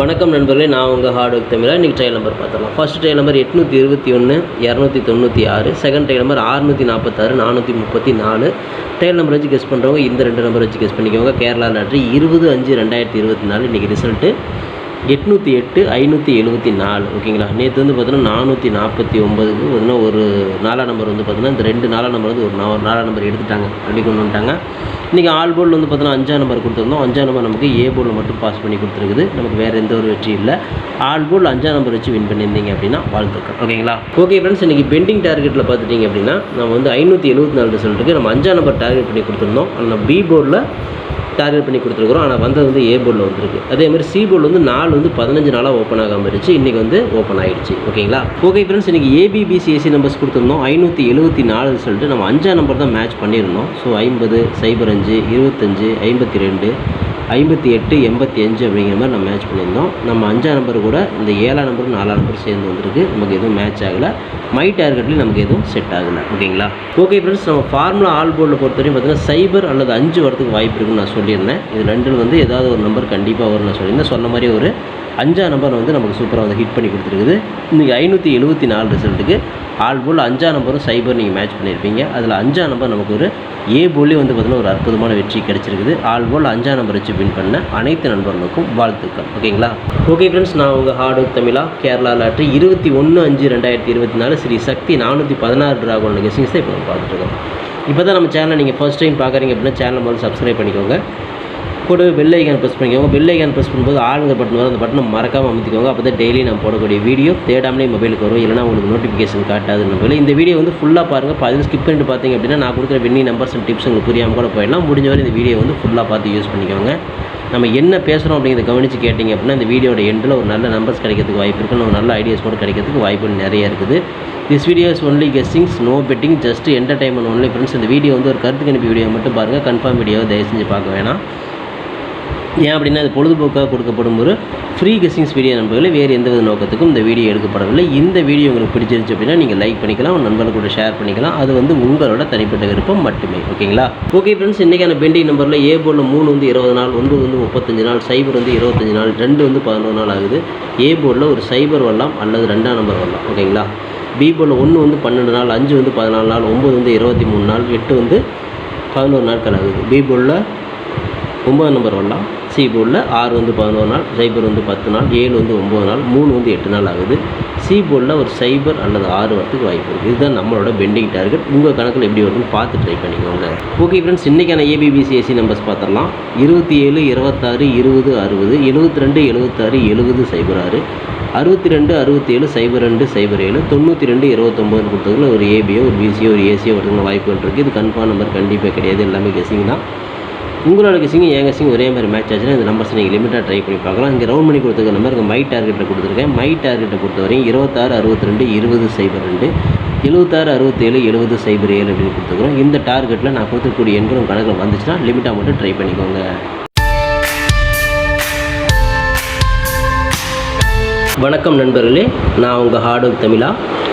வணக்கம் நண்பர்களே நான் உங்கள் ஹார்ட் ஒர்க் தமிழா. இன்றைக்கி ட்ரையல் நம்பர் பார்த்துடலாம். ஃபர்ஸ்ட் ட்ரையல் நம்பர் எட்நூற்றி இருபத்தி ஒன்று இரநூத்தி தொண்ணூற்றி ஆறு செகண்ட் ட்ரையல் நம்பர் ஆறுநூற்றி நாற்பத்தாறு நானூற்றி முப்பத்தி நாலு. ட்ரையல் நம்பர் வச்சு கெஸ் பண்ணுறவங்க இந்த ரெண்டு நம்பர் வச்சு கெஸ் பண்ணிக்கோங்க. கேரளா லாட்ரி இருபது அஞ்சு ரெண்டாயிரத்தி இருபத்தி நாலு. இன்றைக்கி ரிசல்ட்டு எட்நூற்றி எட்டு ஐநூற்றி எழுபத்தி நாலு. ஓகேங்களா? நேற்று வந்து பார்த்தீங்கன்னா நானூற்றி நாற்பத்தி ஒம்பதுக்கு பார்த்தீங்கன்னா ஒரு நாலாம் நம்பர் வந்து பார்த்தீங்கன்னா இந்த ரெண்டு நாலாம் நம்பர் வந்து ஒரு நா நாலாம் நம்பர் எடுத்துட்டாங்க. ரெடி கொண்டு வந்துட்டாங்க. இன்றைக்கி ஆல் போர்டில் வந்து பார்த்தீங்கன்னா அஞ்சாம் நம்பர் கொடுத்துருந்தோம். அஞ்சாம் நம்பர் நமக்கு ஏ போர்டில் மட்டும் பாஸ் பண்ணி கொடுத்துருக்குது. நமக்கு வேறு எந்த ஒரு வெற்றி இல்லை. ஆல் போர்டில் அஞ்சாம் நம்பர் வச்சு வின் பண்ணியிருந்தீங்க அப்படின்னா வாழ்த்துக்கள். ஓகேங்களா? ஓகே ஃப்ரெண்ட்ஸ் இன்றைக்கி பெண்டிங் டார்கெட்டில் பார்த்துட்டிங்க அப்படின்னா நம்ம வந்து ஐநூற்றி எழுபத்தி நாலு ரிசல்ட்டுக்கு நம்ம அஞ்சாம் நம்பர் டார்கெட் பண்ணி கொடுத்துருந்தோம். ஆனால் பி போர்டில் டார்கெட் பண்ணி கொடுத்துருக்குறோம். ஆனால் வந்தது வந்து ஏ போர்டில் வந்துருக்கு. அதே மாதிரி சி போர்டில் வந்து நாலு வந்து பதினஞ்சு நாளாக ஓப்பன் ஆகாமல் இருந்துச்சு. இன்றைக்கி வந்து ஓப்பன் ஆகிடுச்சு ஓகேங்களா? ஓகே ஃப்ரெண்ட்ஸ் இன்றைக்கி ஏபிபிசிஎஸ்சி நம்பர்ஸ் கொடுத்துருந்தோம். ஐநூற்றி எழுபத்தி நாலு சொல்லிட்டு நம்ம அஞ்சாம் நம்பர் தான் மேட்ச் பண்ணியிருந்தோம். ஸோ ஐம்பது சைபர் அஞ்சு இருபத்தஞ்சு ஐம்பத்தி ரெண்டு ஐம்பத்தி எட்டு எண்பத்தி அஞ்சு அப்படிங்கிற மாதிரி நம்ம மேட்ச் பண்ணியிருந்தோம். நம்ம அஞ்சாம் நம்பர் கூட இந்த ஏழாம் நம்பர் நாலாம் நம்பர் சேர்ந்து வந்திருக்கு. நமக்கு எதுவும் மேட்ச் ஆகலை. மை டார்கெட்லேயும் நமக்கு எதுவும் செட் ஆகலை. ஓகேங்களா ஓகே ஃப்ரெண்ட்ஸ் நம்ம ஃபார்முலா ஆல் போர்டில் பொறுத்தவரையும் பார்த்தீங்கன்னா சைபர் அல்லது அஞ்சு வரதுக்கு வாய்ப்பு இருக்குன்னு நான் சொல்லியிருந்தேன். இது ரெண்டில் வந்து ஏதாவது ஒரு நம்பர் கண்டிப்பாக வரும் நான் சொல்லியிருந்தேன். சொன்ன மாதிரி ஒரு அஞ்சாம் நம்பர் வந்து நமக்கு சூப்பராக வந்து ஹிட் பண்ணி கொடுத்துருக்குது. இன்றைக்கி ஐநூற்றி எழுபத்தி நாலு ரிசல்ட்டுக்கு ஆல் போல் அஞ்சாம் நம்பரும் சைபர் நீங்கள் மேட்ச் பண்ணியிருப்பீங்க அதில் அஞ்சாம் நம்பர் நமக்கு ஒரு ஏ போலே வந்து பார்த்திங்கன்னா ஒரு அற்புதமான வெற்றி கிடச்சிருக்குது. ஆல் போல் அஞ்சாம் நம்பர் வச்சு வின் பண்ண அனைத்து நண்பர்களுக்கும் வாழ்த்துக்கள். ஓகேங்களா? ஓகே ஃப்ரெண்ட்ஸ் நான் உங்கள் ஹார்ட் ஒர்க் தமிழா கேரளா லாட்ரி இருபத்தி ஒன்று அஞ்சு ரெண்டாயிரத்தி இருபத்தி நாலு ஸ்ரீ சக்தி நானூற்றி பதினாறு ட்ராகோன் கெஸிங்ஸ் தான் இப்போ நம்ம பார்த்துட்ருக்கோம் இப்போ தான் நம்ம சேனலை நீங்கள் ஃபர்ஸ்ட் டைம் பார்க்குறீங்க அப்படின்னா சேனல் முதல்ல சப்ஸ்கிரைப் பண்ணிக்கோங்க. கூட பெல் ஐக்கான் ப்ரெஸ் பண்ணிக்கோங்க. பெல் ஐக்கான் ப்ரெஸ் பண்ணும்போது ஆளுங்க பட்டன் வரும். அந்த பட்டனை மறக்காமல் அமைத்துக்கோங்க. அப்போ தான் டெய்லி நான் போடக்கூடிய வீடியோ தேடாமலே மொபைலுக்கு வரும். இல்லைனா உங்களுக்கு நோட்டிஃபிகேஷன் காட்டாது மொபைல் இந்த வீடியோ வந்து ஃபுல்லாக பாருங்கள் அதில் ஸ்கிப் பண்ணிட்டு பார்த்தீங்க அப்படின்னா நான் கொடுக்குற வெண்ணி நம்பர்ஸ் அண்ட் டிப்ஸ் உங்களுக்கு புரியாமல் கூட போயிடலாம். முடிஞ்ச வரை இந்த வீடியோ வந்து ஃபுல்லாக பார்த்து யூஸ் பண்ணிக்கோங்க. நம்ம என்ன பேசுகிறோம் அப்படிங்கிறத கவனித்து கேட்டிங்க அப்படின்னா இந்த வீடியோட எண்டில் ஒரு நல்ல நம்பர்ஸ் கிடைக்கிறதுக்கு வாய்ப்பு இருக்குது ஒரு நல்ல ஐடியாஸ் கூட கிடைக்கிறதுக்கு வாய்ப்பு நிறைய இருக்குது. This videos only guessings no betting just entertainment only friends இந்த வீடியோ வந்து ஒரு கருத்து கணிப்பு வீடியோ மட்டும் பாருங்கள் கன்ஃபார்ம் வீடியோவை தயவு செஞ்சு பார்க்க வேணாம். ஏன் அப்படின்னா அது பொழுதுபோக்காக கொடுக்கப்படும் ஒரு ஃப்ரீ கெஸ்டிங்ஸ் வீடியோ நண்பர்களே வேறு எந்த வித நோக்கத்துக்கும் இந்த வீடியோ எடுக்கப்படவில்லை. இந்த வீடியோ உங்களுக்கு பிடிச்சிருச்சு அப்படின்னா நீங்கள் லைக் பண்ணிக்கலாம் நண்பர்கள் கூட ஷேர் பண்ணிக்கலாம். அது வந்து உங்களோட தனிப்பட்ட விருப்பம் மட்டுமே. ஓகேங்களா ஓகே ஃப்ரெண்ட்ஸ் இன்றைக்கான பெண்டிங் நம்பரில் ஏ போர்டில் மூணு வந்து இருபது நாள் ஒன்பது வந்து முப்பத்தஞ்சு நாள் சைபர் வந்து இருபத்தஞ்சு நாள் ரெண்டு வந்து பதினொரு நாள் ஆகுது. ஏ போர்டில் ஒரு சைபர் வரலாம் அல்லது ரெண்டாம் நம்பர் வரலாம். ஓகேங்களா பி போர்டில் ஒன்று வந்து பன்னெண்டு நாள் அஞ்சு வந்து பதினாலு நாள் ஒம்பது வந்து இருபத்தி மூணு நாள் எட்டு வந்து பதினோரு நாட்கள் ஆகுது. பி போர்டில் ஒம்பது நம்பர் வரலாம். சி போர்டில் ஆறு வந்து பதினோரு நாள் சைபர் வந்து பத்து நாள் ஏழு வந்து ஒம்பது நாள் மூணு வந்து எட்டு நாள் ஆகுது. சி போர்டில் ஒரு சைபர் அல்லது ஆறு வரத்துக்கு வாய்ப்பு இருக்குது இதுதான் நம்மளோட பெண்டிங் டார்கெட் உங்கள் கணக்கில் எப்படி வருதுன்னு பார்த்து ட்ரை பண்ணிக்கோங்க. ஓகே ஃப்ரெண்ட்ஸ் இன்றைக்கான ஏபிபிசிஎஸ்சி நம்பர்ஸ் பார்த்துடலாம். இருபத்தி ஏழு இருபத்தாறு இருபது அறுபது எழுபத்தி ரெண்டு எழுபத்தாறு எழுபது சைபர் ஆறு. அறுபத்தி ரெண்டு அறுபத்தேழு சைபர் ரெண்டு சைபர் ஏழு. தொண்ணூற்றி ரெண்டு இருபத்தொம்போது கொடுத்ததுல ஒரு ஏபியோ ஒரு பிசியோ ஒரு ஏசியோ வரதுக்கு வாய்ப்புகள் இருக்குது இது கன்ஃபார்ம் நம்பர் கண்டிப்பாக கிடையாது. எல்லாமே கெஸிங் தான். உங்களோட கிசிங்கும் என் கெஸிங் ஒரே மாதிரி மேட்ச் ஆச்சுன்னா இந்த நம்பர்ஸ் நீங்கள் லிமிட்டாக ட்ரை பண்ணி பார்க்கலாம். இங்கே ரவுண்ட் பண்ணி கொடுத்துருக்க நம்பர் இங்கே மை டார்கெட்டில் கொடுத்துருக்கேன். மை டார்கெட்டை பொறுத்த வரையும் இருபத்தாறு அறுபத்தி ரெண்டு இருபது சைபர் ரெண்டு எழுபத்தாறு அறுபத்தேழு எழுபது சைபர் ஏழு அப்படின்னு கொடுத்துருக்குறோம். இந்த டார்கெட்டில் நான் கொடுத்துக்கூடிய எண்களும் கணக்கில் வந்துச்சுன்னா லிமிட்டாக மட்டும் ட்ரை பண்ணிக்கோங்க. வணக்கம் நண்பர்களே. நான் உங்கள் ஹார்ட் ஒர்க் தமிழா.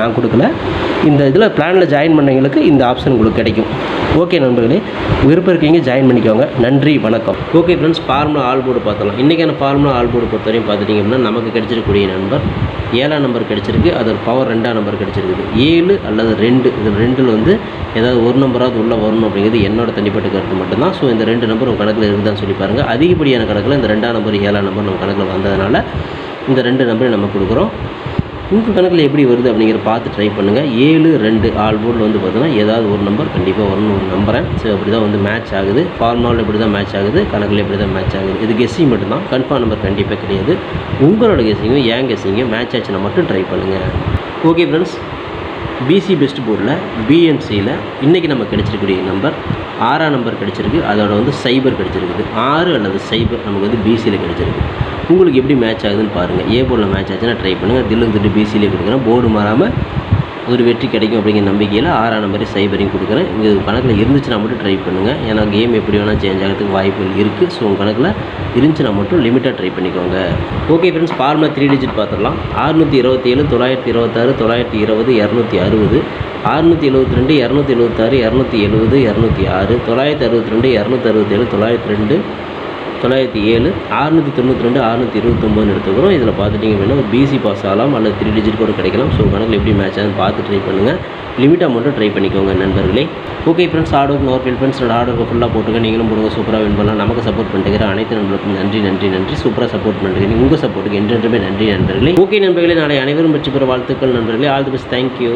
நான் கொடுக்கல. இந்த இதில் பிளானில் ஜாயின் பண்ணவங்களுக்கு இந்த ஆப்ஷன் உங்களுக்கு கிடைக்கும். ஓகே நண்பர்களே விருப்பம் இருக்கீங்க ஜாயின் பண்ணிக்கோங்க. நன்றி வணக்கம். Okay friends formula all board பார்த்தலாம் இன்றைக்கான ஃபார்முலா ஆல் போர்டு பொறுத்தவரையும் பார்த்துட்டிங்க அப்படின்னா நமக்கு கிடைச்சிருக்கக்கூடிய நண்பர் ஏழாம் நம்பர் கிடச்சிருக்கு. அதோட பவர் ரெண்டாம் நம்பர் கிடச்சிருக்குது. ஏழு அல்லது ரெண்டு இது ரெண்டில் வந்து ஏதாவது ஒரு நம்பராவது உள்ளே வரணும் அப்படிங்கிறது என்னோட தனிப்பட்ட கருத்து மட்டும்தான். ஸோ இந்த ரெண்டு நம்பர் உங்கள் கணக்கில் இருக்குதான்னு சொல்லி பாருங்கள் அதிகப்படியான கணக்கில் இந்த ரெண்டாம் நம்பர் ஏழாம் நம்பர் நம்ம கணக்கில் வந்ததுனால இந்த ரெண்டு நம்பரை நம்ம கொடுக்குறோம். உங்கள் கணக்கில் எப்படி வருது அப்படிங்கிற பார்த்து ட்ரை பண்ணுங்கள் ஏழு ரெண்டு ஆல் போர்டில் வந்து பார்த்தீங்கன்னா ஏதாவது ஒரு நம்பர் கண்டிப்பாக வரணும் ஒரு நம்புறேன். ஸோ அப்படி தான் வந்து மேட்ச் ஆகுது. ஃபார்மாவில் இப்படி தான் மேட்ச் ஆகுது. கணக்கில் இப்படி தான் மேட்ச் ஆகுது. இது கெஸ்ஸிங் மட்டும்தான். கன்ஃபார்ம் நம்பர் கண்டிப்பாக கிடையாது. உங்களோட கெஸ்ஸிங்கும் ஏன் கெஸ்ஸிங்கும் மேட்ச் ஆச்சுன்னா மட்டும் ட்ரை பண்ணுங்கள் ஓகே ஃப்ரெண்ட்ஸ் பிசி பெஸ்ட் போர்டில் பிஎம்சியில் இன்றைக்கி நம்ம கிடச்சிருக்கக்கூடிய நம்பர் ஆறாம் நம்பர் கிடச்சிருக்கு. அதோட வந்து சைபர் கிடைச்சிருக்குது. ஆறு அல்லது சைபர் நமக்கு வந்து பிசியில் கிடச்சிருக்கு. உங்களுக்கு எப்படி மேட்ச் ஆகுதுன்னு பாருங்கள் ஏ போர்டில் மேட்ச் ஆச்சுன்னா ட்ரை பண்ணுங்கள் தில்லுக்கு திட்டு பிசிலே கொடுக்குறேன். போர்டு மாறாமல் ஒரு வெற்றி கிடைக்கும் அப்படிங்கிற நம்பிக்கையில் ஆறாம் மாதிரி சைபரையும் கொடுக்குறேன். இங்கே கணக்கில் இருந்துச்சுன்னா மட்டும் ட்ரை பண்ணுங்கள் ஏன்னா கேம் எப்படி வேணால் சேஞ்ச் ஆகிறதுக்கு வாய்ப்புகள் இருக்குது ஸோ உங்கள் கணக்கில் இருந்துச்சுன்னா மட்டும் லிமிட்டாக ட்ரை பண்ணிக்கோங்க. Okay friends formula three digit பார்த்துடலாம். அறுநூற்றி இருபத்தேழு தொள்ளாயிரத்தி இருபத்தாறு தொள்ளாயிரத்தி இருபது இரநூத்தி அறுபது அறுநூற்றி எழுபத்தி ரெண்டு இரநூத்தி எழுபத்தாறு இரநூத்தி எழுபது இரநூத்தி ஆறு தொள்ளாயிரத்தி அறுபத்தி ரெண்டு இரநூத்தி அறுபத்தேழு தொள்ளாயிரத்தி ரெண்டு தொள்ளாயிரத்தி ஏழு அறுநூற்றி தொண்ணூற்றி ரெண்டு அறுநூற்றி இருபத்தொம்போதுன்னு எடுத்துக்கிறோம். இதில் பார்த்துட்டிங்க அப்படின்னா பிசி பாஸ் ஆகலாம் அல்லது த்ரீ டிஜிட் கூட கிடைக்கலாம். ஸோ கணக்கில் எப்படி மேட்ச் ஆகுதுன்னு பார்த்து ட்ரை பண்ணுங்கள் லிமிட்டாக மட்டும் ட்ரை பண்ணிக்கோங்க நண்பர்களே. ஓகே ஃப்ரெண்ட்ஸ் ஆர்டர் நோர் ஃபில் ஃப்ரெண்ட்ஸ் ஆர்டருக்கு ஃபுல்லாக போட்டுங்க நீங்களும் போடுங்க சூப்பராக வின் பண்ணலாம். நமக்கு சப்போர்ட் பண்ணுற அனைத்து நண்பர்களுக்கும் நன்றி நன்றி நன்றி. சூப்பராக சப்போர்ட் பண்ணுறீங்க உங்கள் சப்போர்ட்டுக்கு என்றென்றுமே நன்றி நண்பர்களே. ஓகே நண்பர்களே நாளை அனைவரும் வெற்றி பெற வாழ்த்துக்கள் நண்பர்களே. All the best thank you